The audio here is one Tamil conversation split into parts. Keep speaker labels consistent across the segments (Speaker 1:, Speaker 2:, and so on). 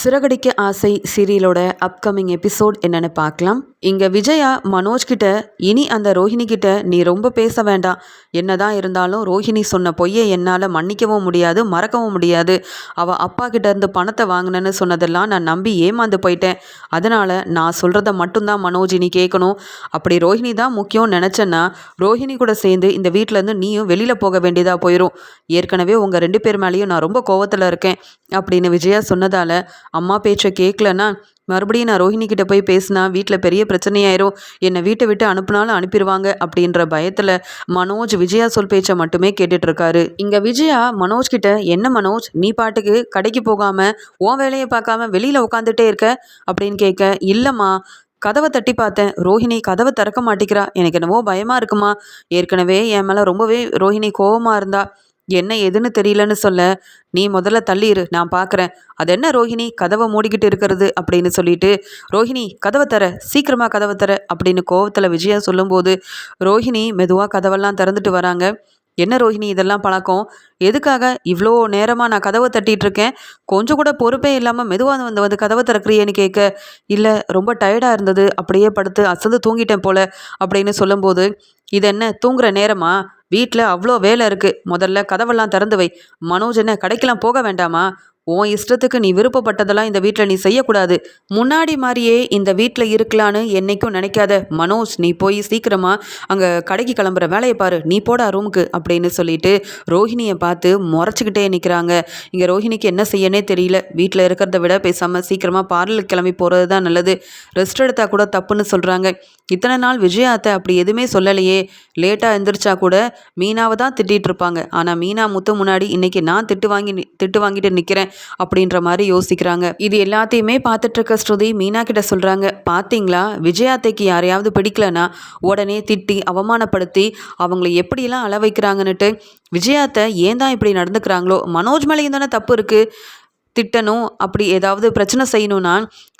Speaker 1: சிறகடிக்க ஆசை சீரியலோட அப்கமிங் எபிசோட் என்னன்னு பார்க்கலாம். இங்கே விஜயா மனோஜ் கிட்ட இனி அந்த ரோஹிணி கிட்ட நீ ரொம்ப பேச வேண்டாம். என்னதான் இருந்தாலும் ரோஹிணி சொன்ன பொய்யை என்னால் மன்னிக்கவும் முடியாது மறக்கவும் முடியாது. அவள் அப்பா கிட்ட இருந்து பணத்தை வாங்கினேன்னு சொன்னதெல்லாம் நான் நம்பி ஏமாந்து போயிட்டேன். அதனால் நான் சொல்கிறத மட்டும்தான் மனோஜ் நீ கேட்கணும். அப்படி ரோஹிணி தான் முக்கியம் நினச்சேன்னா ரோஹிணி கூட சேர்ந்து இந்த வீட்டிலேருந்து நீயும் வெளியில் போக வேண்டியதாக போயிடும் ஏற்கனவே உங்கள் ரெண்டு பேர் மேலேயும் நான் ரொம்ப கோவத்தில் இருக்கேன் அப்படின்னு விஜயா சொன்னதால் அம்மா பேச்சை கேட்கலன்னா மறுபடியும் நான் ரோஹிணி கிட்ட போய் பேசினா வீட்டில் பெரிய பிரச்சனையாயிரும். என்னை வீட்டை விட்டு அனுப்புனாலும் அனுப்பிடுவாங்க அப்படின்ற பயத்தில் மனோஜ் விஜயா சொல் பேச்சை மட்டுமே கேட்டுட்டு இருக்காரு. இங்கே விஜயா மனோஜ் கிட்ட என்ன மனோஜ்? நீ பாட்டுக்கு கடைக்கு போகாமல் உன் வேலையை பார்க்காம வெளியில் உட்காந்துட்டே இருக்க? அப்படின்னு கேட்க இல்லைம்மா கதவை தட்டி பார்த்தேன். ரோஹிணி கதவை திறக்க மாட்டேங்கிறா. எனக்கு என்னவோ பயமாக இருக்குமா? ஏற்கனவே என் மேலே ரொம்பவே ரோஹிணி கோவமாக இருந்தா என்ன எதுன்னு தெரியலன்னு சொல்ல நீ முதல்ல தள்ளிடு நான் பார்க்குறேன் அது என்ன ரோஹிணி? கதவை மூடிக்கிட்டு இருக்கிறது அப்படின்னு சொல்லிட்டு ரோஹிணி கதவை தர சீக்கிரமாக கதவை தர அப்படின்னு கோவத்தில் விஜயா சொல்லும்போது ரோஹிணி மெதுவாக கதவெல்லாம் திறந்துட்டு வராங்க. என்ன ரோஹிணி இதெல்லாம் பழக்கம்? எதுக்காக இவ்வளோ நேரமாக நான் கதவை தட்டிகிட்டு இருக்கேன்? கொஞ்சம் கூட பொறுப்பே இல்லாமல் மெதுவாக வந்து வந்து கதவை திறக்கிறியேன்னு கேட்க இல்லை ரொம்ப டயர்டாக இருந்தது அப்படியே படுத்து அசந்து தூங்கிட்டேன் போல அப்படின்னு சொல்லும்போது இது என்ன தூங்குற நேரமா? வீட்டில் அவ்வளோ வேலை இருக்குது முதல்ல கதவெல்லாம் திறந்து வை. மனோஜ் என்ன கடைக்கெல்லாம் போக வேண்டாமா? உன் இஷ்டத்துக்கு நீ விருப்பப்பட்டதெல்லாம் இந்த வீட்டில் நீ செய்யக்கூடாது. முன்னாடி மாதிரியே இந்த வீட்டில் இருக்கலான்னு என்னைக்கும் நினைக்காத. மனோஜ் நீ போய் சீக்கிரமாக அங்கே கடைக்கு கிளம்புற வேலையை பாரு. நீ போடா ரூமுக்கு அப்படின்னு சொல்லிட்டு ரோஹிணியை பார்த்து முறைச்சிக்கிட்டே நிற்கிறாங்க இங்கே ரோஹிணிக்கு என்ன செய்யனே தெரியல. வீட்டில் இருக்கிறத விட பேசாமல் சீக்கிரமாக பார்லருக்கு கிளம்பி போகிறது தான் நல்லது. ரெஸ்ட் எடுத்தால் கூட தப்புன்னு சொல்கிறாங்க இத்தனை நாள் விஜயாத்தை அப்படி எதுவுமே சொல்லலையே. லேட்டாக எழுந்திரிச்சா கூட மீனாவை தான் திட்டிகிட்டு இருப்பாங்க ஆனால் மீனா முத்து முன்னாடி இன்னைக்கு நான் திட்டு வாங்கி திட்டு வாங்கிட்டு நிற்கிறேன் அப்படின்ற மாதிரி யோசிக்கிறாங்க. இது எல்லாத்தையுமே பார்த்துட்டு இருக்க ஸ்ருதி மீனா கிட்ட சொல்கிறாங்க பார்த்தீங்களா விஜயாத்தைக்கு யாரையாவது பிடிக்கலனா உடனே திட்டி அவமானப்படுத்தி அவங்கள எப்படியெல்லாம் அள வைக்கிறாங்கன்னுட்டு விஜயாத்தை ஏன் தான் இப்படி நடந்துக்கிறாங்களோ? மனோஜ் மேலேயும் தானே தப்பு இருக்குது திட்டணும் அப்படி ஏதாவது பிரச்சனை செய்யணும்னா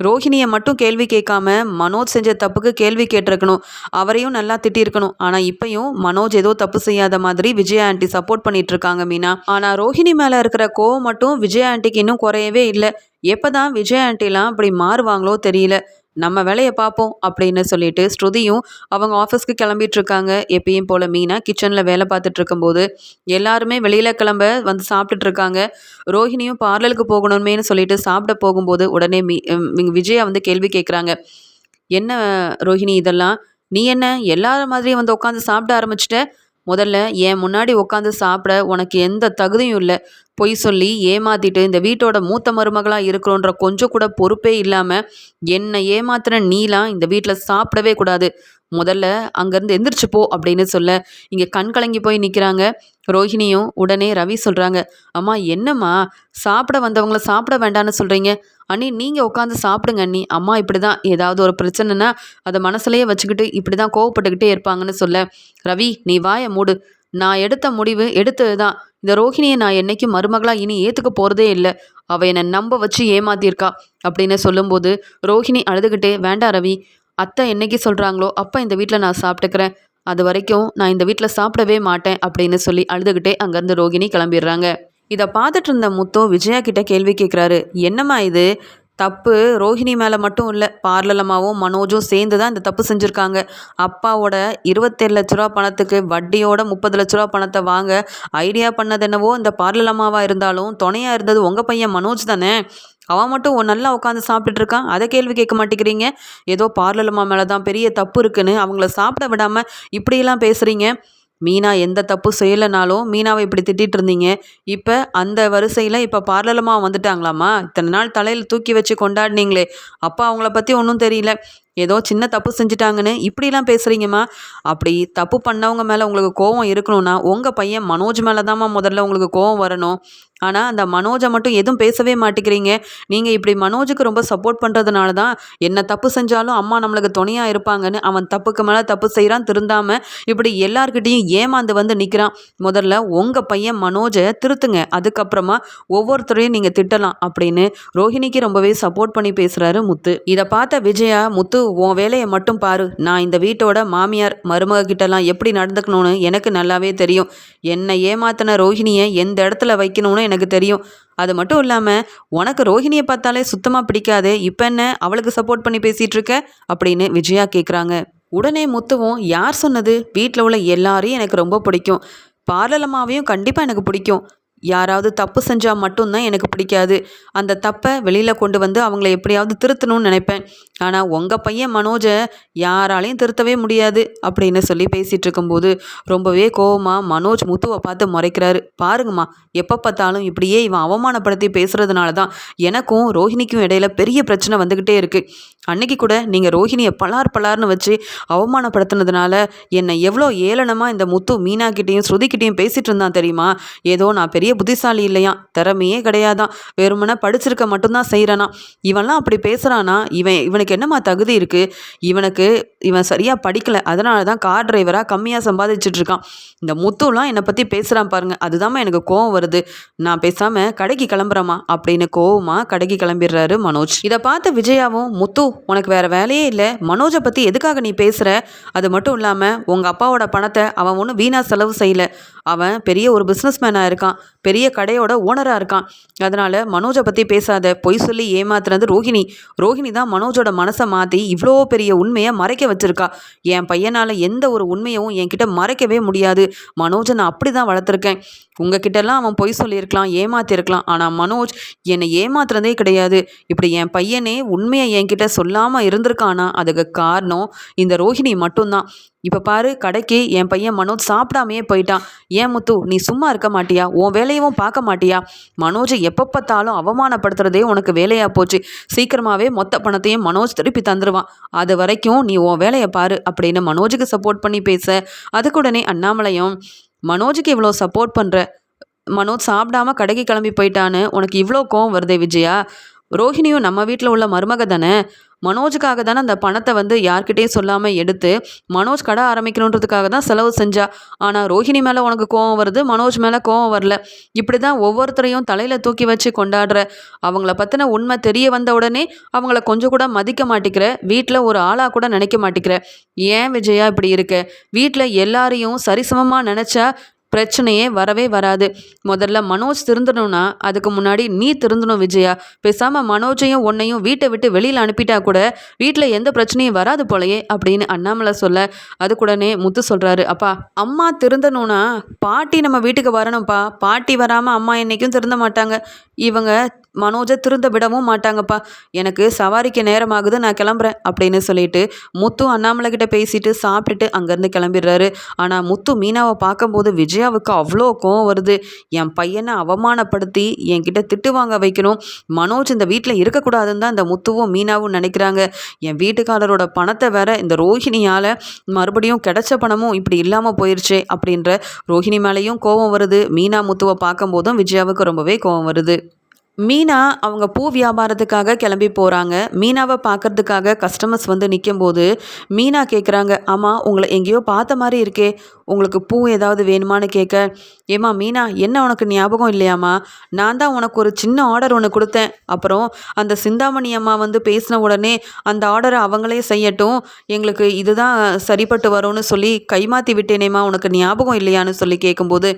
Speaker 1: ரோஹிணியை மட்டும் கேள்வி கேட்காம மனோஜ் செஞ்ச தப்புக்கு கேள்வி கேட்டிருக்கணும். அவரையும் நல்லா திட்டியிருக்கணும். ஆனால் இப்பயும் மனோஜ் ஏதோ தப்பு செய்யாத மாதிரி விஜயா ஆண்டி சப்போர்ட் பண்ணிட்டு இருக்காங்க மீனா. ஆனால் ரோஹிணி மேலே இருக்கிற கோவம் மட்டும் விஜயா ஆண்டிக்கு இன்னும் குறையவே இல்லை. எப்போ தான் விஜய் ஆண்டிலாம் அப்படி மாறுவாங்களோ தெரியல. நம்ம வேலையை பார்ப்போம் அப்படின்னு சொல்லிட்டு ஸ்ருதியும் அவங்க ஆஃபீஸ்க்கு கிளம்பிட்டு இருக்காங்க எப்பயும் போல் மீனா கிச்சனில் வேலை பார்த்துட்டு இருக்கும்போது எல்லாருமே வெளியில் கிளம்ப வந்து சாப்பிட்டுட்டு இருக்காங்க ரோஹிணியும் பார்லருக்கு போகணுமேனு சொல்லிட்டு சாப்பிட போகும்போது உடனே மீ விஜயா வந்து கேள்வி கேட்குறாங்க. என்ன ரோஹிணி இதெல்லாம்? நீ என்ன? எல்லார மாதிரியும் வந்து உட்காந்து சாப்பிட ஆரம்பிச்சிட்ட? முதல்ல என் முன்னாடி உட்காந்து சாப்பிட உனக்கு எந்த தகுதியும் இல்லை. பொய் சொல்லி ஏமாத்திட்டு இந்த வீட்டோட மூத்த மருமகளாக இருக்கிறோன்ற கொஞ்சம் கூட பொறுப்பே இல்லாமல் என்னை ஏமாத்துன நீலாம் இந்த வீட்டில் சாப்பிடவே கூடாது. முதல்ல அங்கேருந்து எந்திரிச்சு போ அப்படின்னு சொல்ல இங்கே கண் கலங்கி போய் நிற்கிறாங்க ரோஹிணியும் உடனே ரவி சொல்கிறாங்க அம்மா என்னம்மா? சாப்பிட வந்தவங்கள சாப்பிட வேண்டான்னு சொல்கிறீங்க அண்ணி நீங்கள் உட்காந்து சாப்பிடுங்க அண்ணி. அம்மா இப்படி தான் ஏதாவது ஒரு பிரச்சனைனா அதை மனசுலையே வச்சுக்கிட்டு இப்படி தான் கோவப்பட்டுக்கிட்டே இருப்பாங்கன்னு சொல்ல ரவி நீ வாய மூடு. நான் எடுத்த முடிவு எடுத்தது தான் இந்த ரோஹிணியை நான் என்றைக்கும் மருமகளாக இனி ஏற்றுக்க போகிறதே இல்லை. அவள் என்னை நம்ப வச்சு ஏமாத்தியிருக்கா அப்படின்னு சொல்லும்போது ரோஹிணி அழுதுகிட்டே வேண்டாம் ரவி அத்தை என்னைக்கு சொல்கிறாங்களோ அப்போ இந்த வீட்டில் நான் சாப்பிட்டுக்கிறேன். அது வரைக்கும் நான் இந்த வீட்டில் சாப்பிடவே மாட்டேன் அப்படின்னு சொல்லி அழுதுகிட்டே அங்கேருந்து ரோகிணி கிளம்பிடுறாங்க. இதை பார்த்துட்டு இருந்த முத்தோ விஜயா கிட்ட கேள்வி கேட்குறாரு என்னம்மா இது? தப்பு ரோஹிணி மேலே மட்டும் இல்லை பார்லலமாவும் மனோஜும் சேர்ந்து தான் இந்த தப்பு செஞ்சுருக்காங்க. அப்பாவோட இருபத்தேழு லட்ச ரூபா பணத்துக்கு வட்டியோட முப்பது லட்ச ரூபா பணத்தை வாங்க ஐடியா பண்ணது என்னவோ இந்த பார்லலமாவாக இருந்தாலும் துணையாக இருந்தது உங்கள் பையன் மனோஜ் தானே? அவன் மட்டும் நல்லா உட்காந்து சாப்பிட்டுட்டு இருக்கான். அதை கேள்வி கேட்க மாட்டேங்கிறீங்க? ஏதோ பார்லலமா மேலே தான் பெரிய தப்பு இருக்குன்னு அவங்கள சாப்பிட விடாமல் இப்படியெல்லாம் பேசுகிறீங்க மீனா எந்த தப்பு செய்யலைனாலும் மீனாவை இப்படி திட்டிகிட்டு இருந்தீங்க இப்போ அந்த வரிசையில் இப்போ பார்லலமாக வந்துட்டாங்களாம்மா. இத்தனை நாள் தலையில் தூக்கி வச்சு கொண்டாடினீங்களே. அப்போ அவங்கள பற்றி ஒன்றும் தெரியல. ஏதோ சின்ன தப்பு செஞ்சுட்டாங்கன்னு இப்படிலாம் பேசுகிறீங்கம்மா அப்படி தப்பு பண்ணவங்க மேலே உங்களுக்கு கோவம் இருக்கணும்னா உங்கள் பையன் மனோஜ் மேலே தான்மா முதல்ல உங்களுக்கு கோவம் வரணும். ஆனால் அந்த மனோஜை மட்டும் எதுவும் பேசவே மாட்டேங்கிறீங்க. நீங்கள் இப்படி மனோஜுக்கு ரொம்ப சப்போர்ட் பண்ணுறதுனால தான் என்ன தப்பு செஞ்சாலும் அம்மா நம்மளுக்கு துணையாக இருப்பாங்கன்னு அவன் தப்புக்கு மேலே தப்பு செய்கிறான் திருந்தாமல் இப்படி எல்லார்கிட்டேயும் ஏமாந்து வந்து நிற்கிறான் முதல்ல உங்கள் பையன் மனோஜை திருத்துங்க. அதுக்கப்புறமா ஒவ்வொருத்தரையும் நீங்கள் திட்டலாம் அப்படின்னு ரோஹிணிக்கு ரொம்பவே சப்போர்ட் பண்ணி பேசுகிறாரு முத்து. இதை பார்த்த விஜயா முத்து உன் வேலையை மட்டும் பாரு. நான் இந்த வீட்டோட மாமியார் மருமக கிட்டலாம் எப்படி நடந்துக்கணும்னு எனக்கு நல்லாவே தெரியும். என்னை ஏமாத்தின ரோஹிணியை எந்த இடத்துல வைக்கணும்னு எனக்கு தெரியும். அது மட்டும் இல்லாமல் உனக்கு ரோஹிணியை பார்த்தாலே சுத்தமாக பிடிக்காது. இப்போ என்ன அவளுக்கு சப்போர்ட் பண்ணி பேசிகிட்டு இருக்க? அப்படின்னு விஜயா கேட்குறாங்க உடனே முத்துவும் யார் சொன்னது? வீட்டில் உள்ள எல்லாரையும் எனக்கு ரொம்ப பிடிக்கும். பார்லலம்மாவையும் கண்டிப்பாக எனக்கு பிடிக்கும். யாராவது தப்பு செஞ்சால் மட்டும்தான் எனக்கு பிடிக்காது. அந்த தப்பை வெளியில் கொண்டு வந்து அவங்கள எப்படியாவது திருத்தணும்னு நினைப்பேன். ஆனால் உங்கள் பையன் மனோஜை யாராலையும் திருத்தவே முடியாது அப்படின்னு சொல்லி பேசிகிட்டு இருக்கும்போது ரொம்பவே கோவமாக மனோஜ் முத்துவை பார்த்து முறைக்கிறாரு. பாருங்கம்மா எப்போ பார்த்தாலும் இப்படியே இவன் அவமானப்படுத்தி பேசுகிறதுனால தான் எனக்கும் ரோஹிணிக்கும் இடையில பெரிய பிரச்சனை வந்துக்கிட்டே இருக்குது அன்னைக்கு கூட நீங்கள் ரோஹிணியை பலார் பலார்னு வச்சு அவமானப்படுத்தினதுனால என்னை எவ்வளோ ஏளனமாக இந்த முத்து மீனாக்கிட்டேயும் ஸ்ருதிக்கிட்டேயும் பேசிகிட்டு இருந்தான் தெரியுமா? ஏதோ நான் பெரிய புத்திசாலி இல்லையா திறமையே கிடையாதான் வெறுமனை படிச்சிருக்க மட்டும்தான் செய்கிறானா இவன்லாம் அப்படி பேசுகிறானா இவன் இவனுக்கு என்னம்மா தகுதி இருக்குது இவனுக்கு இவன் சரியாக படிக்கலை. அதனால தான் கார் டிரைவராக கம்மியாக சம்பாதிச்சுட்டு இருக்கான் இந்த முத்துலாம் என்னை பற்றி பேசுகிறான் பாருங்க. அதுதாம்மா எனக்கு கோவம் வருது. நான் பேசாமல் கடைக்கு கிளம்புறேம்மா அப்படின்னு கோவமாக கடைக்கு கிளம்பிடுறாரு மனோஜ். இதை பார்த்த விஜயாவும் முத்து உனக்கு வேறு வேலையே இல்லை. மனோஜை பற்றி எதுக்காக நீ பேசுகிற அது மட்டும் இல்லாமல் உங்கள் அப்பாவோட பணத்தை அவன் ஒன்றும் வீணாக செலவு செய்யலை. அவன் பெரிய ஒரு பிஸ்னஸ் மேனாக இருக்கான். பெரிய கடையோட ஓனராக இருக்கான். அதனால் மனோஜை பற்றி பேசாத பொய் சொல்லி ஏமாத்துறது ரோஹிணி. ரோஹிணி தான் மனோஜோட மனசை மாற்றி இவ்வளோ பெரிய உண்மையை மறைக்க வச்சிருக்கா. என் பையனால் எந்த ஒரு உண்மையும் என்கிட்ட மறைக்கவே முடியாது. மனோஜை நான் அப்படி தான் வளர்த்துருக்கேன். உங்ககிட்டலாம் அவன் பொய் சொல்லியிருக்கலாம் ஏமாத்திருக்கலாம் ஆனால் மனோஜ் என்னை ஏமாத்துறதே கிடையாது. இப்படி என் பையனே உண்மையை என்கிட்ட சொல்லாமல் இருந்திருக்கானா? அதுக்கு காரணம் இந்த ரோஹிணி மட்டும்தான். இப்போ பாரு கடைக்கு என் பையன் மனோஜ் சாப்பிடாமையே போயிட்டான். ஏன் முத்து நீ சும்மா இருக்க மாட்டியா? உன் வேலையவும் பார்க்க மாட்டியா? மனோஜை எப்போ பார்த்தாலும் அவமானப்படுத்துறதே உனக்கு வேலையாக போச்சு. சீக்கிரமாகவே மொத்த பணத்தையும் மனோஜ் திருப்பி தந்துடுவான் அது வரைக்கும் நீ உன் வேலையை பாரு அப்படின்னு மனோஜுக்கு சப்போர்ட் பண்ணி பேச அதுக்குடனே அண்ணாமலையும் மனோஜுக்கு இவ்வளோ சப்போர்ட் பண்ணுற மனோஜ் சாப்பிடாம கடைக்கு கிளம்பி போயிட்டான்னு உனக்கு இவ்வளோ கோவம் வருதே விஜயா? ரோஹிணியும் நம்ம வீட்டில் உள்ள மருமக தானே? மனோஜுக்காக தானே அந்த பணத்தை வந்து யார்கிட்டையும் சொல்லாமல் எடுத்து மனோஜ் கடை ஆரம்பிக்கணுன்றதுக்காக தான் செலவு செஞ்சா. ஆனால் ரோஹிணி மேலே உனக்கு கோவம் வருது மனோஜ் மேலே கோவம் வரல. இப்படி தான் ஒவ்வொருத்தரையும் தலையில் தூக்கி வச்சு கொண்டாடுற. அவங்கள பற்றின உண்மை தெரிய வந்த உடனே அவங்கள கொஞ்சம் கூட மதிக்க மாட்டேங்கிற வீட்டில் ஒரு ஆளாக கூட நினைக்க மாட்டேங்கிற ஏன் விஜயா இப்படி இருக்க? வீட்டில் எல்லாரையும் சரிசமமாக நினச்சா பிரச்சனையே வரவே வராது. முதல்ல மனோஜ் திருந்தணும்னா அதுக்கு முன்னாடி நீ திருந்தணும் விஜயா. பேசாமல் மனோஜையும் உன்னையும் வீட்டை விட்டு வெளியில் அனுப்பிட்டா கூட வீட்டில் எந்த பிரச்சனையும் வராது போலையே அப்படின்னு அண்ணாமலை சொல்ல அதுக்குடனே முத்து சொல்கிறாரு அப்பா அம்மா திருந்தணும்னா பாட்டி நம்ம வீட்டுக்கு வரணும்ப்பா. பாட்டி வராமல் அம்மா என்றைக்கும் திருந்த மாட்டாங்க. இவங்க மனோஜை திருந்த விடவும் மாட்டாங்கப்பா. எனக்கு சவாரிக்கு நேரமாகுது நான் கிளம்புறேன் அப்படின்னு சொல்லிட்டு முத்து அண்ணாமலை கிட்ட பேசிட்டு சாப்பிட்டுட்டு அங்கேருந்து கிளம்பிடுறாரு. ஆனால் முத்து மீனாவை பார்க்கும்போது விஜய் விஜயாவுக்கு அவ்வளோ கோவம் வருது. என் பையனை அவமானப்படுத்தி என்கிட்ட திட்டு வாங்க வைக்கணும். மனோஜ் இந்த வீட்டில் இருக்கக்கூடாதுன்னு தான் இந்த முத்துவும் மீனாவும் நினைக்கிறாங்க. என் வீட்டுக்காரரோட பணத்தை வேற இந்த ரோஹிணியால் மறுபடியும் கிடைச்ச பணமும் இப்படி இல்லாமல் போயிருச்சே அப்படின்ற ரோஹிணி மேலேயும் கோவம் வருது. மீனா முத்துவை பார்க்கும்போதும் விஜயாவுக்கு ரொம்பவே கோவம் வருது. மீனா அவங்க பூ வியாபாரத்துக்காக கிளம்பி போகிறாங்க மீனாவை பார்க்கறதுக்காக கஸ்டமர்ஸ் வந்து நிற்கும்போது மீனா கேட்குறாங்க ஆமாம் உங்களை எங்கேயோ பார்த்த மாதிரி இருக்கே. உங்களுக்கு பூ ஏதாவது வேணுமான்னு கேட்க ஏம்மா மீனா என்ன உனக்கு ஞாபகம் இல்லையாம்மா? நான் தான் உனக்கு ஒரு சின்ன ஆர்டர் ஒன்று கொடுத்தேன். அப்புறம் அந்த சிந்தாமணி அம்மா வந்து பேசின உடனே அந்த ஆர்டரை அவங்களே செய்யட்டும். எங்களுக்கு இதுதான் சரிப்பட்டு வரும்னு சொல்லி கைமாற்றி விட்டேனேம்மா. உனக்கு ஞாபகம் இல்லையான்னு சொல்லி கேட்கும்போது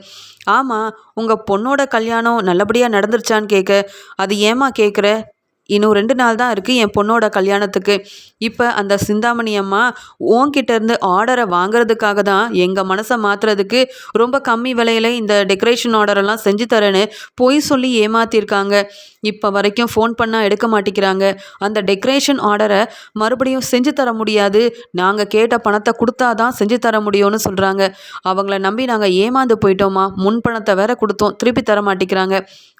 Speaker 1: ஆமாம் உங்கள் பொண்ணோட கல்யாணம் நல்லபடியாக நடந்துருச்சான்னு கேட்க அது ஏமா கேட்குற இன்னும் ரெண்டு நாள் தான் இருக்குது என் பொண்ணோட கல்யாணத்துக்கு. இப்போ அந்த சிந்தாமணி அம்மா உன்கிட்ட இருந்து ஆர்டரை வாங்குறதுக்காக தான் எங்கள் மனசை மாற்றுறதுக்கு ரொம்ப கம்மி விலையில் இந்த டெக்கரேஷன் ஆர்டரெல்லாம் செஞ்சு தரேன்னு பொய் சொல்லி ஏமாத்திருக்காங்க. இப்போ வரைக்கும் ஃபோன் பண்ணால் எடுக்க மாட்டேங்கிறாங்க. அந்த டெக்கரேஷன் ஆர்டரை மறுபடியும் செஞ்சு தர முடியாது. நாங்கள் கேட்ட பணத்தை கொடுத்தா தான் செஞ்சு தர முடியும்னு சொல்கிறாங்க அவங்கள நம்பி நாங்கள் ஏமாந்து போயிட்டோமா? முன் பணத்தை வேற கொடுத்தோம். திருப்பி தர மாட்டேங்கிறாங்க.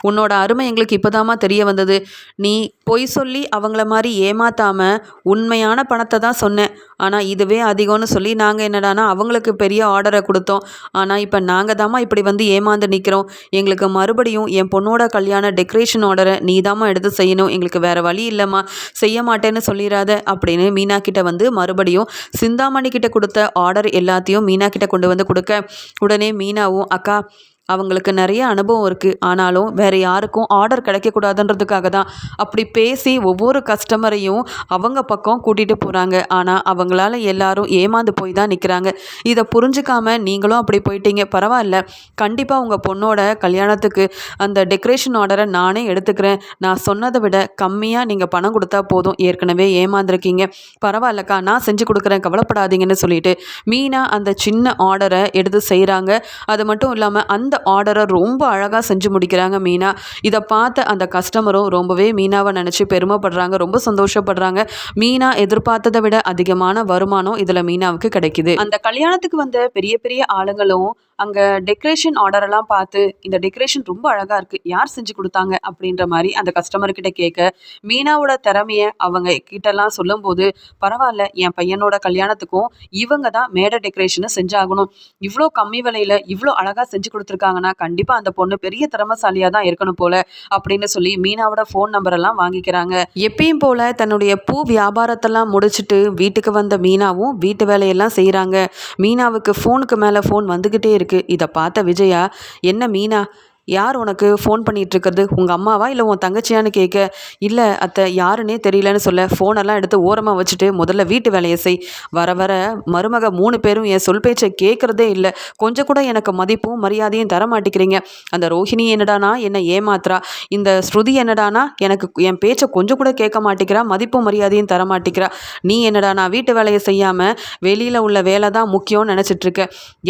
Speaker 1: உன்னோட அருமை எங்களுக்கு இப்போதாம்மா தெரிய வந்தது. நீ பொய் சொல்லி அவங்கள மாதிரி ஏமாத்தாமல் உண்மையான பணத்தை தான் சொன்னேன் ஆனால் இதுவே அதிகம்னு சொல்லி நாங்கள் என்னடானா அவங்களுக்கு பெரிய ஆர்டரை கொடுத்தோம். ஆனால் இப்போ நாங்கள் தாம்மா இப்படி வந்து ஏமாந்து நிற்கிறோம் எங்களுக்கு மறுபடியும் என் பொண்ணோட கல்யாண டெக்கரேஷன் ஆர்டரை நீ தாம்மா எடுத்து செய்யணும் எங்களுக்கு வேறு வழி இல்லைம்மா செய்ய மாட்டேன்னு சொல்லிடாத அப்படின்னு மீனா கிட்ட வந்து மறுபடியும் சிந்தாமணி கிட்ட கொடுத்த ஆர்டர் எல்லாத்தையும் மீனா கிட்ட கொண்டு வந்து கொடுக்க. உடனே மீனாவும் அக்கா அவங்களுக்கு நிறைய அனுபவம் இருக்குது ஆனாலும் வேறு யாருக்கும் ஆர்டர் கிடைக்கக்கூடாதுன்றதுக்காக தான் அப்படி பேசி ஒவ்வொரு கஸ்டமரையும் அவங்க பக்கம் கூட்டிகிட்டு போகிறாங்க ஆனால் அவங்களால எல்லாரும் ஏமாந்து போய் தான் நிற்கிறாங்க இதை புரிஞ்சுக்காம நீங்களும் அப்படி போயிட்டீங்க. பரவாயில்ல. கண்டிப்பாக உங்கள் பொண்ணோட கல்யாணத்துக்கு அந்த டெக்கரேஷன் ஆர்டரை நானே எடுத்துக்கிறேன். நான் சொன்னதை விட கம்மியாக நீங்கள் பணம் கொடுத்தா போதும். ஏற்கனவே ஏமாந்துருக்கீங்க. பரவாயில்லக்கா நான் செஞ்சு கொடுக்குறேன். கவலைப்படாதீங்கன்னு சொல்லிட்டு மீனா அந்த சின்ன ஆர்டரை எடுத்து செய்கிறாங்க அது மட்டும் இல்லாமல் அந்த ஆர்டரை ரொம்ப அழகாக செஞ்சு முடிக்கிறாங்க மீனா. இதை பார்த்த அந்த கஸ்டமரும் ரொம்பவே மீனாவை நினச்சி பெருமைப்படுறாங்க ரொம்ப சந்தோஷப்படுறாங்க. மீனா எதிர்பார்த்ததை விட அதிகமான வருமானம் இதில் மீனாவுக்கு கிடைக்குது. அந்த கல்யாணத்துக்கு வந்த பெரிய பெரிய ஆளுங்களும் அங்கே டெக்கரேஷன் ஆர்டரெல்லாம் பார்த்து இந்த டெக்கரேஷன் ரொம்ப அழகாக இருக்குது யார் செஞ்சு கொடுத்தாங்க? அப்படின்ற மாதிரி அந்த கஸ்டமர்கிட்ட கேட்க மீனாவோட திறமையை அவங்க கிட்டலாம் சொல்லும்போது பரவாயில்ல என் பையனோட கல்யாணத்துக்கும் இவங்க தான் மேடை டெக்கரேஷனை செஞ்சாகணும். இவ்வளோ கம்மி விலையில் இவ்வளோ அழகாக செஞ்சு கொடுத்துருக்காங்கன்னா கண்டிப்பாக அந்த பொண்ணு பெரிய திறமசாலியாக தான் இருக்கணும் போல அப்படின்னு சொல்லி மீனாவோட ஃபோன் நம்பரெல்லாம் வாங்கிக்கிறாங்க. எப்பயும் போல தன்னுடைய பூ வியாபாரத்தெல்லாம் முடிச்சுட்டு வீட்டுக்கு வந்த மீனாவும் வீட்டு வேலையெல்லாம் செய்கிறாங்க மீனாவுக்கு ஃபோனுக்கு மேலே ஃபோன் வந்துக்கிட்டே இருக்கு. இதை பார்த்த விஜயா என்ன மீனா யார் உனக்கு ஃபோன் பண்ணிட்டு இருக்கிறது உங்கள் அம்மாவா? இல்லை உன் தங்கச்சியான்னு கேட்க இல்லை அத்தை யாருன்னே தெரியலன்னு சொல்ல ஃபோனெல்லாம் எடுத்து ஓரமாக வச்சுட்டு முதல்ல வீட்டு வேலையை செய். வர வர மருமக மூணு பேரும் என் சொல் பேச்சை கேட்குறதே இல்லை. கொஞ்சம் கூட எனக்கு மதிப்பும் மரியாதையும் தர மாட்டேங்கிறீங்க. அந்த ரோஹிணி என்னடானா? என்னை ஏமாத்துறா. இந்த ஸ்ருதி என்னடானா? எனக்கு என் பேச்சை கொஞ்சம் கூட கேட்க மாட்டேங்கிறா. மதிப்பும் மரியாதையும் தர மாட்டேங்கிறா. நீ என்னடா நான் வீட்டு வேலையை செய்யாமல் வெளியில் உள்ள வேலை தான் முக்கியம்னு நினச்சிட்ருக்க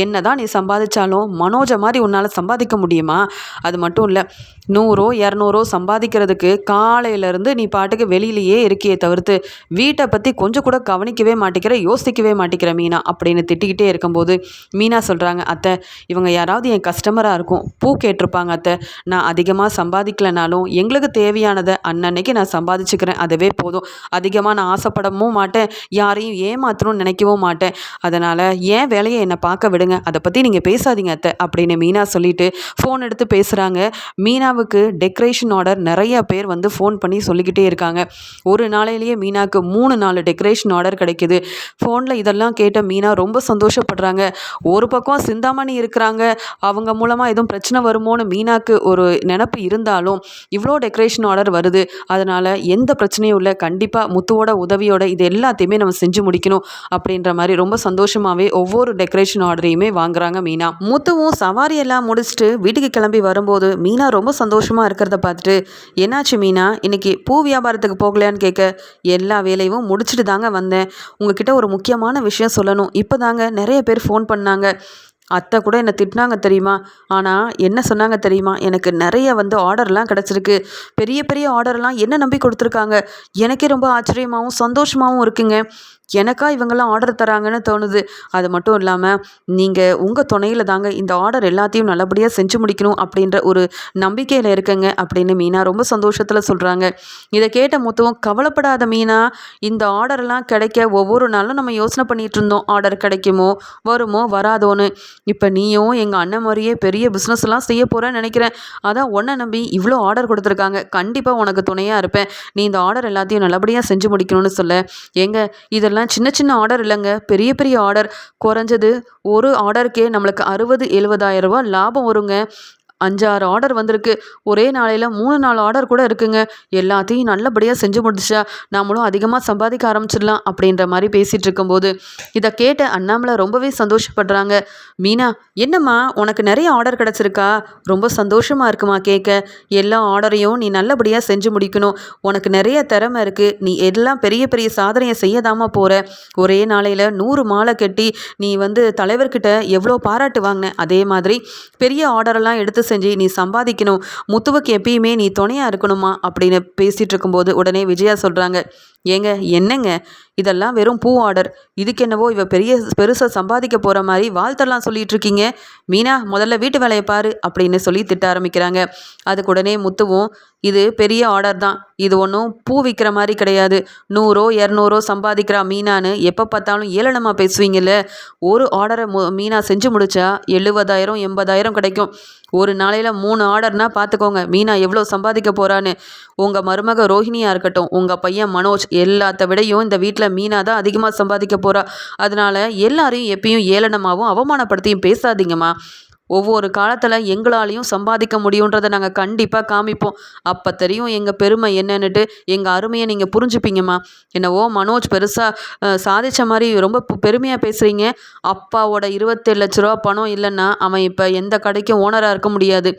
Speaker 1: என்ன தான் நீ சம்பாதிச்சாலும் மனோஜை மாதிரி உன்னால் சம்பாதிக்க முடியுமா? அது மட்டும் இல்லை நூறோ இரநூறோ சம்பாதிக்கிறதுக்கு காலையிலேருந்து நீ பாட்டுக்கு வெளியிலேயே இருக்கியே தவிர்த்து வீட்டை பற்றி கொஞ்சம் கூட கவனிக்கவே மாட்டேங்கிற யோசிக்கவே மாட்டேங்கிற மீனா அப்படின்னு திட்டிக்கிட்டே இருக்கும்போது மீனா சொல்கிறாங்க அத்தை இவங்க யாராவது என் கஸ்டமராக இருக்கும் பூ கேட்டிருப்பாங்க அத்தை. நான் அதிகமாக சம்பாதிக்கலனாலும் எங்களுக்கு தேவையானதை அன்னன்னைக்கு நான் சம்பாதிச்சுக்கிறேன் அதுவே போதும். அதிகமாக நான் ஆசைப்படவும் மாட்டேன் யாரையும் ஏமாற்றணும்னு நினைக்கவும் மாட்டேன். அதனால் ஏன் வேலையை என்னை பார்க்க விடுங்க அதை பற்றி நீங்கள் பேசாதீங்க அத்தை அப்படின்னு மீனா சொல்லிட்டு ஃபோன் எடுத்து பேசுகிறாங்க மீனாவுக்கு டெக்கரேஷன் ஆர்டர் நிறைய பேர் வந்து ஃபோன் பண்ணி சொல்லிக்கிட்டே இருக்காங்க. ஒரு நாளையிலேயே மீனாவுக்கு மூணு நாலு டெக்கரேஷன் ஆர்டர் கிடைக்குது. ஃபோனில் இதெல்லாம் கேட்ட மீனா ரொம்ப சந்தோஷப்படுறாங்க. ஒரு பக்கம் சிந்தாமணி இருக்கிறாங்க. அவங்க மூலமாக எதுவும் பிரச்சனை வருமோன்னு மீனாக்கு ஒரு நினப்பு இருந்தாலும் இவ்வளோ டெக்கரேஷன் ஆர்டர் வருது. அதனால் எந்த பிரச்சனையும் இல்லை. கண்டிப்பாக முத்துவோட உதவியோட இது எல்லாத்தையுமே நம்ம செஞ்சு முடிக்கணும் அப்படின்ற மாதிரி ரொம்ப சந்தோஷமாகவே ஒவ்வொரு டெக்கரேஷன் ஆர்டரையுமே வாங்குறாங்க மீனா. முத்துவும் சவாரி எல்லாம் முடிச்சுட்டு வீட்டுக்கு கிளம்பி வரும்போது மீனா ரொம்ப சந்தோஷமாக இருக்கிறத பார்த்துட்டு என்னாச்சு மீனா? இன்னைக்கு பூ வியாபாரத்துக்கு போகலையான்னு கேட்க எல்லா வேலையும் முடிச்சுட்டு தாங்க வந்தேன். உங்ககிட்ட ஒரு முக்கியமான விஷயம் சொல்லணும். இப்போ தாங்க நிறைய பேர் ஃபோன் பண்ணாங்க. அத்தை கூட என்னை திட்டினாங்க தெரியுமா? ஆனால் என்ன சொன்னாங்க தெரியுமா? எனக்கு நிறைய வந்து ஆர்டர்லாம் கிடச்சிருக்கு. பெரிய பெரிய ஆர்டர்லாம் என்ன நம்பி கொடுத்துருக்காங்க? எனக்கே ரொம்ப ஆச்சரியமாகவும் சந்தோஷமாகவும் இருக்குங்க. எனக்கா இவங்கெல்லாம் ஆர்டர் தராங்கன்னு தோணுது. அது மட்டும் இல்லாமல் நீங்கள் உங்கள் துணையில் தாங்க இந்த ஆர்டர் எல்லாத்தையும் நல்லபடியாக செஞ்சு முடிக்கணும் அப்படின்ற ஒரு நம்பிக்கையில் இருக்கங்க அப்படின்னு மீனா ரொம்ப சந்தோஷத்தில் சொல்கிறாங்க இதை கேட்ட மொத்தம் கவலைப்படாத மீனா இந்த ஆர்டர்லாம் கிடைக்க ஒவ்வொரு நாளும் நம்ம யோசனை பண்ணிகிட்டு இருந்தோம். ஆர்டர் கிடைக்குமோ வருமோ வராதோன்னு. இப்போ நீயும் எங்கள் அண்ணன் மாதிரியே பெரிய பிஸ்னஸ்லாம் செய்ய போகிறேன்னு நினைக்கிறேன். அதான் ஒன்றை நம்பி இவ்வளோ ஆர்டர் கொடுத்துருக்காங்க. கண்டிப்பாக உனக்கு துணையாக இருப்பேன். நீ இந்த ஆர்டர் எல்லாத்தையும் நல்லபடியாக செஞ்சு முடிக்கணும்னு சொல்ல. எங்கள் இதெல்லாம் சின்ன சின்ன ஆர்டர் இல்லைங்க. பெரிய பெரிய ஆர்டர் குறைஞ்சது ஒரு ஆர்டருக்கே நம்மளுக்கு அறுபது எழுபதாயிரம் ரூபா லாபம் வருங்க. அஞ்சாறு ஆர்டர் வந்திருக்கு. ஒரே நாளையில் மூணு நாலு ஆர்டர் கூட இருக்குங்க. எல்லாத்தையும் நல்லபடியாக செஞ்சு முடிச்சா நம்மளும் அதிகமாக சம்பாதிக்க ஆரம்பிச்சிடலாம் அப்படின்ற மாதிரி பேசிகிட்டு இருக்கும்போது இதை கேட்ட அண்ணாமலை ரொம்பவே சந்தோஷப்படுறாங்க. மீனா என்னம்மா உனக்கு நிறைய ஆர்டர் கிடச்சிருக்கா? ரொம்ப சந்தோஷமாக இருக்குமா கேட்க எல்லா ஆர்டரையும் நீ நல்லபடியாக செஞ்சு முடிக்கணும். உனக்கு நிறைய திறமை இருக்குது நீ எல்லாம் பெரிய பெரிய சாதனையை செய்யதாமா போகிற ஒரே நாளையில் நூறு மாலை கட்டி நீ வந்து தலைவர்கிட்ட எவ்வளோ பாராட்டு வாங்கின? அதே மாதிரி பெரிய ஆர்டரெல்லாம் எடுத்து செஞ்சு நீ சம்பாதிக்கணும். முத்துவுக்கு எப்பயுமே நீ துணையாக இருக்கணுமா? அப்படின்னு பேசிகிட்டு இருக்கும்போது உடனே விஜயா சொல்கிறாங்க ஏங்க என்னங்க? இதெல்லாம் வெறும் பூ ஆர்டர். இதுக்கு என்னவோ இவ பெரிய பெருசாக சம்பாதிக்க போகிற மாதிரி வாழ்த்தெல்லாம் சொல்லிட்டு இருக்கீங்க மீனா முதல்ல வீட்டு வேலையை பாரு அப்படின்னு சொல்லி திட்ட ஆரம்பிக்கிறாங்க. அதுக்கு உடனே முத்துவும் இது பெரிய ஆர்டர் தான். இது ஒன்றும் பூ விற்கிற மாதிரி கிடையாது. நூறோ இரநூறோ சம்பாதிக்கிறா மீனான்னு எப்போ பார்த்தாலும் ஏளனமாக பேசுவீங்கல்ல. ஒரு ஆர்டரை மு மீனா செஞ்சு முடிச்சா எழுபதாயிரம் எண்பதாயிரம் கிடைக்கும். ஒரு நாளையில் மூணு ஆர்டர்னா பார்த்துக்கோங்க மீனா எவ்வளோ சம்பாதிக்க போகிறான்னு உங்கள் மருமக ரோஹிணியாக இருக்கட்டும் உங்கள் பையன் மனோஜ் எல்லாத்த விடையும் இந்த வீட்டில் மீனா தான் அதிகமாக சம்பாதிக்க போகிறா அதனால் எல்லாரையும் எப்பயும் ஏளனமாகவும் அவமானப்படுத்தியும் பேசாதீங்கம்மா. ஒவ்வொரு காலத்தில் எங்களாலையும் சம்பாதிக்க முடியுன்றதை நாங்கள் கண்டிப்பாக காமிப்போம். அப்போ தெரியும் எங்கள் பெருமை என்னன்னுட்டு எங்கள் அருமையை நீங்கள் புரிஞ்சுப்பீங்கம்மா. என்னவோ மனோஜ் பெருசாக சாதித்த மாதிரி ரொம்ப பெருமையாக பேசுகிறீங்க அப்பாவோட இருபத்தேழு லட்ச ரூபா பணம் இல்லைன்னா அவன் இப்போ எந்த கடைக்கும் ஓனராக இருக்க முடியாது.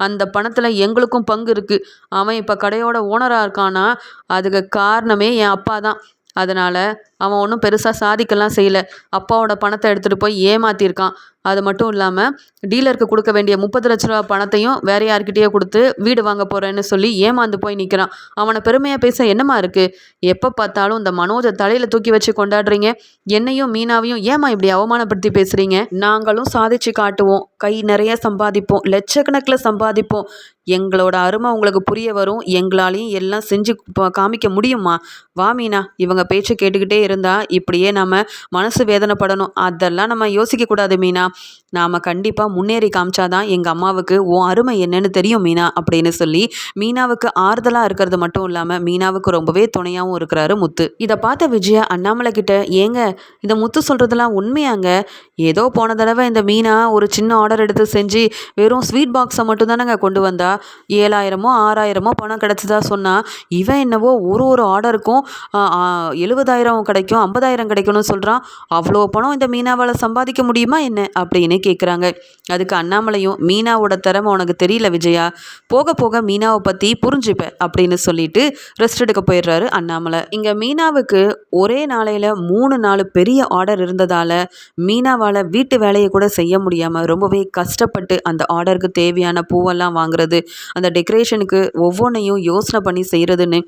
Speaker 1: அந்த பணத்தில் எங்களுக்கும் பங்கு இருக்குது அவன் இப்போ கடையோட ஓனராக இருக்கானா அதுக்கு காரணமே என் அப்பா தான் அதனால் அவன் ஒன்றும் பெருசாக சாதிக்கலாம் செய்யலை. அப்பாவோட பணத்தை எடுத்துகிட்டு போய் ஏமாற்றிருக்கான் அது மட்டும் இல்லாமல் டீலருக்கு கொடுக்க வேண்டிய முப்பது லட்ச ரூபா பணத்தையும் வேறு யார்கிட்டயோ கொடுத்து வீடு வாங்க போகிறேன்னு சொல்லி ஏமாந்து போய் நிற்கிறான் அவனை பெருமையாக பேச என்னமா இருக்குது எப்போ பார்த்தாலும் இந்த மனோஜை தலையில் தூக்கி வச்சு கொண்டாடுறீங்க. என்னையும் மீனாவையும் ஏமா இப்படி அவமானப்படுத்தி பேசுகிறீங்க நாங்களும் சாதிச்சு காட்டுவோம். கை நிறைய சம்பாதிப்போம். லட்சக்கணக்கில் சம்பாதிப்போம். எங்களோட அருமை உங்களுக்கு புரிய வரும். எங்களாலையும் எல்லாம் செஞ்சு காமிக்க முடியுமா? வா மீனா. இவங்க பேச்சை கேட்டுக்கிட்டே இருந்தால் இப்படியே நம்ம மனசு வேதனைப்படணும். அதெல்லாம் நம்ம யோசிக்கக்கூடாது மீனா. நாம் கண்டிப்பாக முன்னேறி காமிச்சாதான் எங்கள் அம்மாவுக்கு உன் அருமை என்னன்னு தெரியும் மீனா அப்படின்னு சொல்லி மீனாவுக்கு ஆறுதலாக இருக்கிறது மட்டும் இல்லாமல் மீனாவுக்கு ரொம்பவே துணையாகவும் இருக்கிறாரு முத்து. இதை பார்த்த விஜயா அண்ணாமலை கிட்ட ஏங்க இந்த முத்து சொல்கிறதெல்லாம் உண்மையாங்க? ஏதோ போன தடவை இந்த மீனா ஒரு சின்ன ஆர்டர் எடுத்து செஞ்சு வெறும் ஸ்வீட் பாக்ஸை மட்டும் தானேங்க கொண்டு வந்தா? ஏழாயிரமோ ஆறாயிரமோ பணம் கிடச்சதா சொன்னால் இவன் என்னவோ ஒரு ஒரு ஆர்டருக்கும் எழுபதாயிரம் கிடைக்கும் ஐம்பதாயிரம் கிடைக்கணும்னு சொல்கிறான் அவ்வளோ பணம் இந்த மீனாவால் சம்பாதிக்க முடியுமா என்ன? அப்படின்னு கேட்குறாங்க அதுக்கு அண்ணாமலையும் மீனாவோட திறமை உனக்கு தெரியல விஜயா? போக போக மீனாவை பற்றி புரிஞ்சுப்பேன் அப்படின்னு சொல்லிட்டு ரெஸ்ட் எடுக்க போயிடுறாரு அண்ணாமலை. இங்கே மீனாவுக்கு ஒரே நாளையில் மூணு நாலு பெரிய ஆர்டர் இருந்ததால் மீனாவால் வீட்டு வேலையை கூட செய்ய முடியாமல் ரொம்பவே கஷ்டப்பட்டு அந்த ஆர்டருக்கு தேவையான பூவெல்லாம் வாங்குறது அந்த டெக்கரேஷனுக்கு ஒவ்வொன்றையும் யோசனை பண்ணி செய்கிறதுன்னு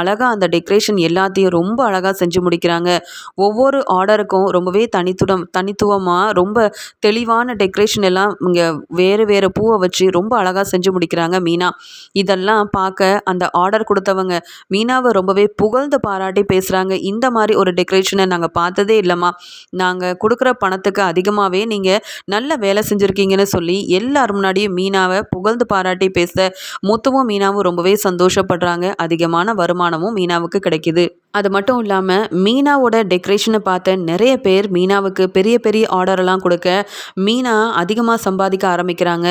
Speaker 1: அழகாக அந்த டெக்கரேஷன் எல்லாத்தையும் ரொம்ப அழகாக செஞ்சு முடிக்கிறாங்க. ஒவ்வொரு ஆர்டருக்கும் ரொம்பவே தனித்துடம் தனித்துவமாக ரொம்ப தெளிவான டெக்கரேஷன் எல்லாம் இங்கே வேறு வேறு பூவை வச்சு ரொம்ப அழகாக செஞ்சு முடிக்கிறாங்க மீனா. இதெல்லாம் பார்க்க அந்த ஆர்டர் கொடுத்தவங்க மீனாவை ரொம்பவே புகழ்ந்து பாராட்டி பேசுகிறாங்க இந்த மாதிரி ஒரு டெக்கரேஷனை நாங்கள் பார்த்ததே இல்லைம்மா. நாங்கள் கொடுக்குற பணத்துக்கு அதிகமாகவே நீங்கள் நல்ல வேலை செஞ்சுருக்கீங்கன்னு சொல்லி எல்லார் முன்னாடியும் மீனாவை புகழ்ந்து பாராட்டி பேச முத்துவும் மீனாவும் ரொம்பவே சந்தோஷப்படுறாங்க. அதிகமான வருமானமும் மீனாவுக்கு கிடைக்கிது. அது மட்டும் இல்லாமல் மீன் மீனாவோட டெக்கரேஷனை பார்த்த நிறைய பேர் மீனாவுக்கு பெரிய பெரிய ஆர்டரெல்லாம் கொடுக்க மீனா அதிகமாக சம்பாதிக்க ஆரம்பிக்கிறாங்க.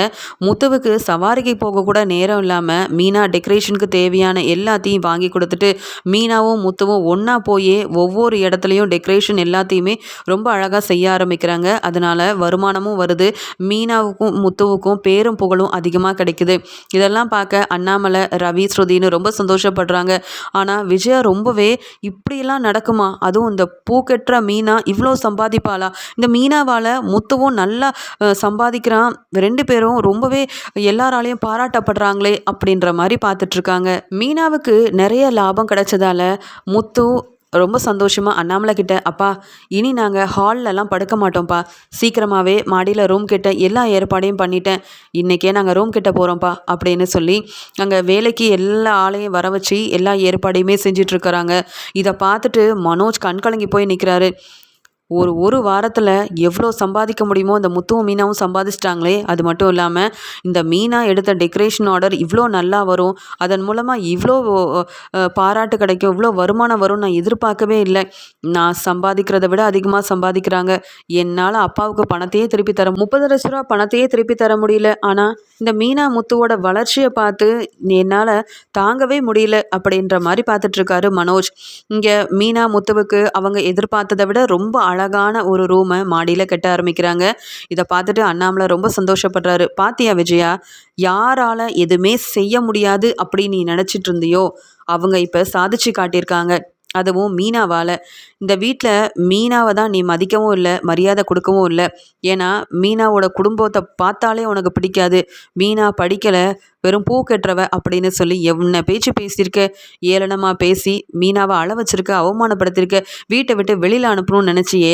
Speaker 1: முத்துவுக்கு சவாரிக்கு போக கூட நேரம் இல்லாமல் மீனா டெக்கரேஷனுக்கு தேவையான எல்லாத்தையும் வாங்கி கொடுத்துட்டு மீனாவும் முத்துவும் ஒன்றா போய் ஒவ்வொரு இடத்துலையும் டெக்கரேஷன் எல்லாத்தையுமே ரொம்ப அழகாக செய்ய ஆரம்பிக்கிறாங்க. அதனால் வருமானமும் வருது. மீனாவுக்கும் முத்துவுக்கும் பேரும் புகழும் அதிகமாக கிடைக்குது. இதெல்லாம் பார்க்க அண்ணாமலை ரவி ஸ்ருதின்னு ரொம்ப சந்தோஷப்படுறாங்க. ஆனால் விஜயா ரொம்பவே இப்படியெல்லாம் நடக்குமா? அதுவும் இந்த பூக்கெட்டுற மீனா இவ்வளோ சம்பாதிப்பாளா? இந்த மீனாவால் முத்துவும் நல்லா சம்பாதிக்கிறான். ரெண்டு பேரும் ரொம்பவே எல்லாராலையும் பாராட்டப்படுறாங்களே அப்படின்ற மாதிரி பார்த்துட்ருக்காங்க மீனாவுக்கு நிறைய லாபம் கிடைச்சதால முத்து ரொம்ப சந்தோஷமாக அண்ணாமலை கிட்ட அப்பா இனி நாங்கள் ஹால்லலாம் படுக்க மாட்டோம்ப்பா. சீக்கிரமாகவே மாடியில் ரூம் கிட்ட எல்லா ஏற்பாடையும் பண்ணிட்டேன். இன்றைக்கே நாங்கள் ரூம் கிட்ட போகிறோம்ப்பா அப்படின்னு சொல்லி அங்கே வேலைக்கு எல்லா ஆளையும் வர வச்சு எல்லா ஏற்பாடையுமே செஞ்சிட்ருக்கிறாங்க இதை பார்த்துட்டு மனோஜ் கண்கலங்கி போய் நிற்கிறாரு ஒரு ஒரு வாரத்தில் எவ்வளோ சம்பாதிக்க முடியுமோ இந்த முத்துவும் மீனாவும் சம்பாதிச்சிட்டாங்களே. அது மட்டும் இல்லாமல் இந்த மீனா எடுத்த டெக்கரேஷன் ஆர்டர் இவ்வளோ நல்லா வரும். அதன் மூலமாக இவ்வளோ பாராட்டு கிடைக்கும். இவ்வளோ வருமானம் வரும். நான் எதிர்பார்க்கவே இல்லை. நான் சம்பாதிக்கிறத விட அதிகமாக சம்பாதிக்கிறாங்க. என்னால் அப்பாவுக்கு பணத்தையே திருப்பி தர முப்பது லட்ச ரூபா பணத்தையே திருப்பி தர முடியல. ஆனால் இந்த மீனா முத்துவோட வளர்ச்சியை பார்த்து என்னால் தாங்கவே முடியல அப்படின்ற மாதிரி பார்த்துட்ருக்காரு மனோஜ். இங்கே மீனா முத்துவுக்கு அவங்க எதிர்பார்த்ததை விட ரொம்ப அழகான ஒரு ரூமை மாடியில் கட்ட ஆரம்பிக்கிறாங்க. இதை பார்த்துட்டு அண்ணாமலை ரொம்ப சந்தோஷப்படுறாரு. பாத்தியா விஜயா யாரால் எதுவுமே செய்ய முடியாது அப்படின்னு நீ நினச்சிட்டு இருந்தியோ? அவங்க இப்போ சாதிச்சு காட்டியிருக்காங்க. அதுவும் மீனாவால். இந்த வீட்டில் மீனாவை தான் நீ மதிக்கவும் இல்லை மரியாதை கொடுக்கவும் இல்லை. ஏன்னா மீனாவோட குடும்பத்தை பார்த்தாலே உனக்கு பிடிக்காது. மீனா படிக்கலை வெறும் பூ கட்டுறவ அப்படின்னு சொல்லி என்ன பேச்சு பேசியிருக்க? ஏளனமாக பேசி மீனாவை அள வச்சிருக்க அவமானப்படுத்திருக்க வீட்டை விட்டு வெளியில் அனுப்பணும்னு நினச்சியே.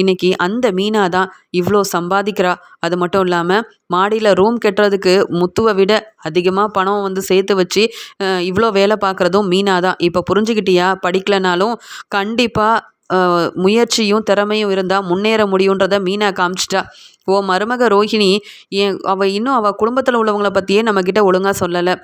Speaker 1: இன்னைக்கு அந்த மீனா தான் இவ்வளோ சம்பாதிக்கிறா. அது மட்டும் இல்லாமல் மாடியில் ரூம் கட்டுறதுக்கு முத்துவை விட அதிகமாக பணம் வந்து சேர்த்து வச்சு இவ்வளோ வேலை பார்க்குறதும் மீனா தான். இப்போ புரிஞ்சுக்கிட்டியா? படிக்கலைனாலும் கண்டிப்பாக முயற்சியும் திறமையும் இருந்தால் முன்னேற முடியுன்றதை மீனா காமிச்சிட்டா. ஓ மருமக ரோஹிணி ஏன் அவள் இன்னும் அவள் குடும்பத்தில் உள்ளவங்கள பற்றியே நம்மக்கிட்ட ஒழுங்காக சொல்லலை.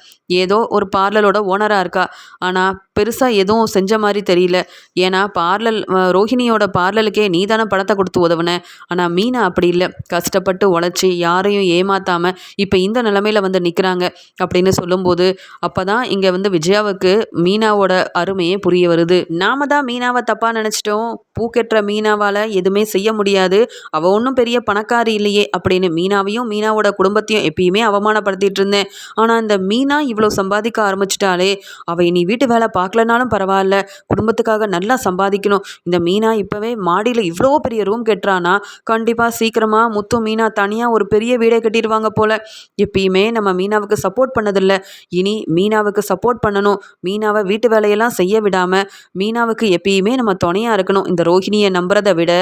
Speaker 1: ஏதோ ஒரு பார்லரோட ஓனராக இருக்கா. ஆனால் பெருசாக எதுவும் செஞ்ச மாதிரி தெரியல. ஏன்னா பார்லர் ரோஹிணியோட பார்லருக்கே நீ தானே பணத்தை கொடுத்து உதவுன. ஆனால் மீனா அப்படி இல்லை. கஷ்டப்பட்டு உழைச்சி யாரையும் ஏமாத்தாமல் இப்போ இந்த நிலமையில வந்து நிற்கிறாங்க அப்படின்னு சொல்லும்போது அப்போ தான் இங்கே வந்து விஜயாவுக்கு மீனாவோட அருமையே புரிய வருது. நாம தான் மீனாவை தப்பாக நினச்சிட்டோம். பூ கெட்டுற மீனாவால் எதுவுமே செய்ய முடியாது. அவள் ஒன்றும் பெரிய பணக்கார இல்லையே அப்படின்னு மீனாவையும் மீனாவோட குடும்பத்தையும் எப்பயுமே அவமானப்படுத்திட்டு இருந்தேன். ஆனால் இந்த மீனா இவ்வளோ சம்பாதிக்க ஆரம்பிச்சிட்டாலே அவள் நீ வீட்டு வேலை பார்க்கலனாலும் பரவாயில்ல குடும்பத்துக்காக நல்லா சம்பாதிக்கணும். இந்த மீனா இப்போவே மாடியில் இவ்வளோ பெரிய ரூம் கட்டுறானா கண்டிப்பாக சீக்கிரமாக முத்து மீனா தனியாக ஒரு பெரிய வீடே கட்டிடுவாங்க போல. எப்பயுமே நம்ம மீனாவுக்கு சப்போர்ட் பண்ணதில்ல. இனி மீனாவுக்கு சப்போர்ட் பண்ணணும். மீனாவை வீட்டு வேலையெல்லாம் செய்ய விடாமல் மீனாவுக்கு எப்பயுமே நம்ம துணையாக இருக்கணும். இந்த ரோஹிணியை நம்புறதை விட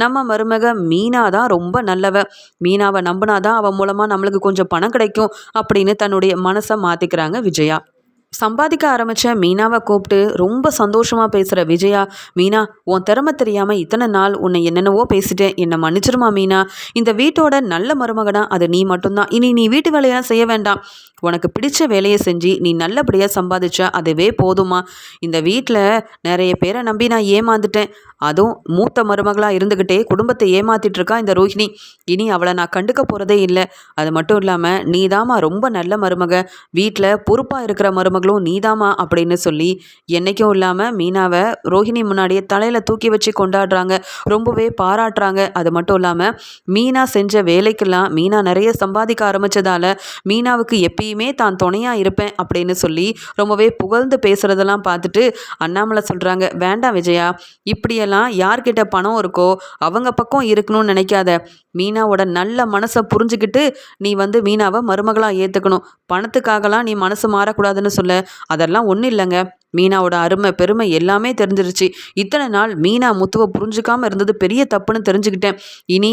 Speaker 1: நம்ம மருமக மீனா தான் ரொம்ப நல்ல நல்லவ மீனாவை நம்பினாதான் அவன் மூலமாக நம்மளுக்கு கொஞ்சம் பணம் கிடைக்கும் அப்படின்னு தன்னுடைய மனசை மாற்றிக்கிறாங்க விஜயா. சம்பாதிக்க ஆரம்பித்த மீனாவை கூப்பிட்டு ரொம்ப சந்தோஷமாக பேசுகிற விஜயா மீனா உன் திறமை தெரியாமல் இத்தனை நாள் உன்னை என்னென்னவோ பேசிட்டேன். என்னை மன்னிச்சிருமா மீனா? இந்த வீட்டோட நல்ல மருமகனா? அது நீ மட்டும்தான். இனி நீ வீட்டு வேலையெல்லாம் செய்ய வேண்டாம். உனக்கு பிடிச்ச வேலையை செஞ்சு நீ நல்லபடியாக சம்பாதிச்ச அதுவே போதுமா? இந்த வீட்டில் நிறைய பேரை நம்பி நான் ஏமாந்துட்டேன். அதுவும் மூத்த மருமகளாக இருந்துக்கிட்டே குடும்பத்தை ஏமாத்திட்டு இருக்கா இந்த ரோஹிணி. இனி அவளை நான் கண்டுக்க போகிறதே இல்லை. அது மட்டும் இல்லாமல் நீதாமா ரொம்ப நல்ல மருமக. வீட்டில் பொறுப்பாக இருக்கிற மருமகளும் நீதாமா அப்படின்னு சொல்லி என்றைக்கும் இல்லாமல் மீனாவை ரோஹிணி முன்னாடியே தலையில் தூக்கி வச்சு கொண்டாடுறாங்க. ரொம்பவே பாராட்டுறாங்க. அது மட்டும் இல்லாமல் மீனா செஞ்ச வேலைக்கெல்லாம் மீனா நிறைய சம்பாதிக்க ஆரம்பித்ததால் மீனாவுக்கு எப்பயுமே தான் துணையாக இருப்பேன் அப்படின்னு சொல்லி ரொம்பவே புகழ்ந்து பேசுகிறதெல்லாம் பார்த்துட்டு அண்ணாமலை சொல்கிறாங்க வேண்டாம் விஜயா. இப்படியெல்லாம் எல்லாம் யார்கிட்ட பணம் இருக்கோ அவங்க பக்கம் இருக்கணும்னு நினைக்காத. மீனாவோட நல்ல மனசை புரிஞ்சுக்கிட்டு நீ வந்து மீனாவை மருமகளாக ஏற்றுக்கணும் பணத்துக்காகலாம் நீ மனசு மாறக்கூடாதுன்னு சொல்ல. அதெல்லாம் ஒன்றும் இல்லைங்க. மீனாவோட அருமை பெருமை எல்லாமே தெரிஞ்சிருச்சு. இத்தனை நாள் மீனா முத்துவை புரிஞ்சுக்காமல் இருந்தது பெரிய தப்புன்னு தெரிஞ்சுக்கிட்டேன். இனி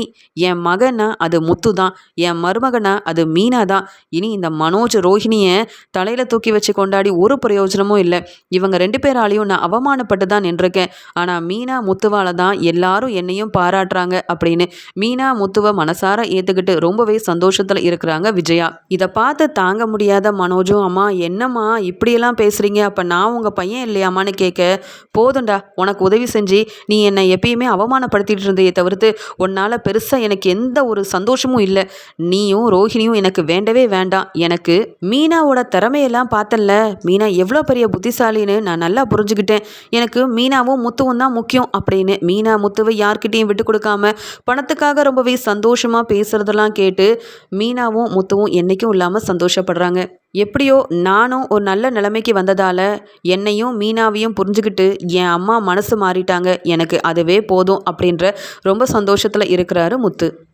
Speaker 1: என் மகனா அது முத்து தான். என் மருமகனா அது மீனா தான். இனி இந்த மனோஜ் ரோஹிணியை தலையில் தூக்கி வச்சு கொண்டாடி ஒரு பிரயோஜனமும் இல்லை. இவங்க ரெண்டு பேராலையும் நான் அவமானப்பட்டு தான் நின்றுருக்கேன். ஆனால் மீனா முத்துவால தான் எல்லாரும் என்னையும் பாராட்டுறாங்க அப்படின்னு. மீனா முத்துவை மனசார ஏற்றுக்கிட்டு ரொம்பவே சந்தோஷத்தில் இருக்கிறாங்க விஜயா. இதை பார்த்து தாங்க முடியாத மனோஜும் அம்மா என்னம்மா இப்படியெல்லாம் பேசுகிறீங்க அப்போ நான் உங்கள் பையன் இல்லையாமான்னு கேட்க போதுண்டா உனக்கு உதவி செஞ்சு நீ என்னை எப்பயுமே அவமானப்படுத்திட்டு இருந்தையே தவிர்த்து உன்னால் பெருசாக எனக்கு எந்த ஒரு சந்தோஷமும் இல்லை. நீயும் ரோஹிணியும் எனக்கு வேண்டவே வேண்டாம். எனக்கு மீனாவோட திறமையெல்லாம் பார்த்தல மீனா எவ்வளோ பெரிய புத்திசாலின்னு நான் நல்லா புரிஞ்சுக்கிட்டேன். எனக்கு மீனாவும் முத்துவும் தான் முக்கியம் அப்படின்னு மீனா முத்துவை யார்கிட்டையும் விட்டு கொடுக்காம பணத்துக்காக ரொம்பவே சந்தோஷமாக பேசுகிறதெல்லாம் கேட்டு மீனாவும் முத்துவும் என்றைக்கும் இல்லாமல் சந்தோஷப்படுறாங்க. எப்படியோ நானும் ஒரு நல்ல நிலைமைக்கு வந்ததால் என்னையும் மீனாவையும் புரிஞ்சுக்கிட்டு என் அம்மா மனசு மாறிட்டாங்க. எனக்கு அதுவே போதும் அப்படின்ற ரொம்ப சந்தோஷத்தில் இருக்கிறாரு முத்து.